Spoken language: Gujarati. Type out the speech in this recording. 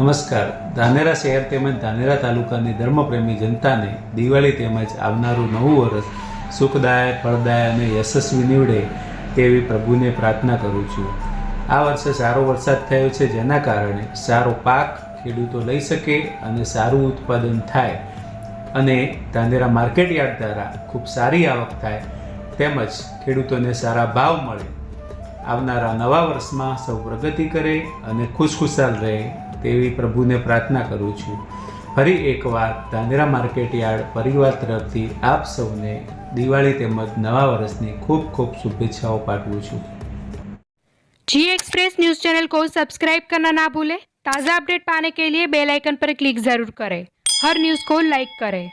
નમસ્કાર. ધાનેરા શહેર તેમજ ધાનેરા તાલુકાની ધર્મપ્રેમી જનતાને દિવાળી તેમજ આવનારું નવું વર્ષ સુખદાય ફળદાય અને યશસ્વી નીવડે તેવી પ્રભુને પ્રાર્થના કરું છું. આ વર્ષે સારો વરસાદ થયો છે જેના કારણે સારો પાક ખેડૂતો લઈ શકે અને સારું ઉત્પાદન થાય અને ધાનેરા માર્કેટ યાર્ડ દ્વારા ખૂબ સારી આવક થાય તેમજ ખેડૂતોને સારા ભાવ મળે. આવનારા નવા વર્ષમાં સૌ પ્રગતિ કરે અને ખુશખુશાલ રહે. તેવી પ્રભુને પ્રાર્થના કરું છું ફરી એકવાર ધાનેરા માર્કેટ યાર્ડ પરિવાર તરફથી આપ સૌને દિવાળી તેમજ નવા વર્ષની ખૂબ ખૂબ શુભેચ્છાઓ પાઠવું છું जी एक्सप्रेस न्यूज़ चैनल को सब्सक्राइब करना ना भूलें ताज़ा अपडेट पाने के लिए बेल आइकन पर क्लिक ज़रूर करें हर न्यूज़ को लाइक करें